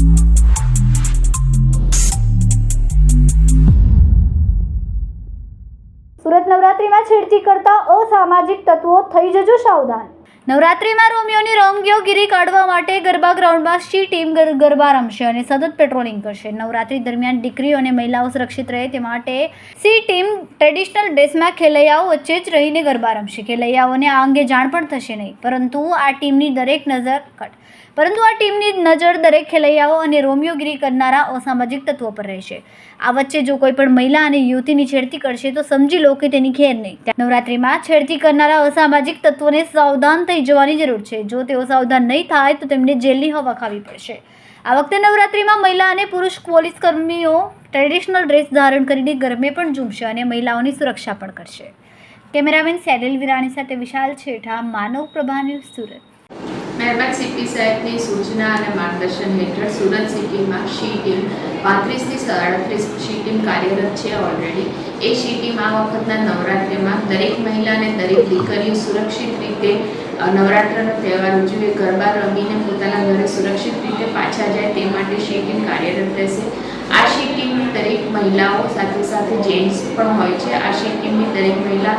સુરત નવરાત્રીમાં છેડતી કરતા અસામાજિક તત્વો થઈ જજો સાવધાન. નવરાત્રીમાં રોમિયોની રોમગીઓગીરી કાઢવા માટે ગરબા ગ્રાઉન્ડમાં સી ટીમ ગરબા રમશે અને સતત પેટ્રોલિંગ કરશે? નવરાત્રી દરમિયાન દીકરીઓ અને મહિલાઓ સુરક્ષિત રહે તે માટે સી ટીમ ટ્રેડિશનલ ડ્રેસમાં ખેલૈયાઓ વચ્ચે જ રહીને ગરબા રમશે? ખેલૈયાઓને આ અંગે જાણ પણ થશે નહીં, પરંતુ આ ટીમની દરેક નજર કટ પરંતુ આ ટીમની નજર દરેક ખેલૈયાઓ અને રોમિયોગીરી કરનારા અસામાજિક તત્વો પર રહેશે. આ વચ્ચે જો કોઈ પણ મહિલા અને યુવતીની છેડતી કરશે, તો સમજી લો કે તેની ખેર નહીં. નવરાત્રિમાં છેડતી કરનારા અસામાજિક તત્વોને સાવધાન થઈ જવાની જરૂર છે. જો તેઓ સાવધાન નહીં થાય, તો તેમને જેલની હવા ખાવી પડશે. આ વખતે નવરાત્રિમાં મહિલા અને પુરુષ પોલીસ કર્મીઓ ટ્રેડિશનલ ડ્રેસ ધારણ કરીને ગરમે પણ ઝૂમશે અને મહિલાઓની સુરક્ષા પણ કરશે. કેમેરામેન સેલિલ વિરાણી સાથે વિશાલ છેઠા, માનવ પ્રભા સુરત. મહેરબાન સીપી સાહેબની સૂચના અને માર્ગદર્શન હેઠળ સુરત સિટીમાં શી ટીમ પાંત્રીસથી સાડત્રીસ શી ટીમ કાર્યરત છે ઓલરેડી એ શી ટીમ આ વખતના નવરાત્રિમાં દરેક મહિલા અને દરેક દીકરીઓ સુરક્ષિત રીતે નવરાત્રનો તહેવાર ઉજવે, ગરબા રમીને પોતાના ઘરે સુરક્ષિત રીતે પાછા જાય તે માટે શી ટીમ કાર્યરત રહેશે. આ શી ટીમની દરેક મહિલાઓ સાથે સાથે જેન્ટ્સ પણ હોય છે. આ શી ટીમની દરેક મહિલા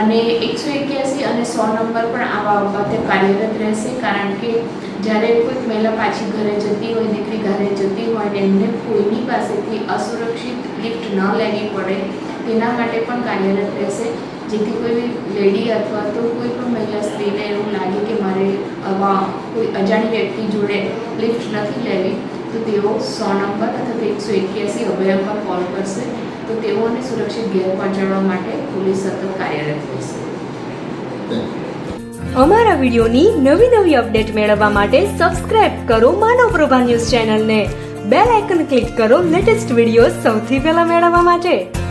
અને એકસો એક્યાસી અને સો નંબર પણ આવા વખતે કાર્યરત રહેશે, કારણ કે જ્યારે કોઈક મહિલા પાછી ઘરે જતી હોય, દીકરી ઘરે જતી હોય ને એમને કોઈની પાસેથી અસુરક્ષિત લિફ્ટ ન લેવી પડે, તેના માટે પણ કાર્યરત રહેશે. જેથી કોઈ લેડી અથવા તો કોઈ પણ મહિલા સ્ત્રીને એવું લાગે કે મારે આવા કોઈ અજાણી વ્યક્તિ જોડે લિફ્ટ નથી લેવી. તો તેઓ સો નંબર અથવા તો એકસો એક્યાસી અભયમ પર કોલ કરશે. તો તેઓને સુરક્ષિત ઘેર પહોંચાડવા માટે પોલીસ સતત કાર્યરત રહેશે. અમારા વિડીયોની નવી નવી અપડેટ મેળવવા માટે સબસ્ક્રાઇબ કરો માનવ પ્રભા ન્યૂઝ ચેનલને. બેલ આઇકન ક્લિક કરો લેટેસ્ટ વીડિયો સૌથી પહેલા મેળવવા માટે.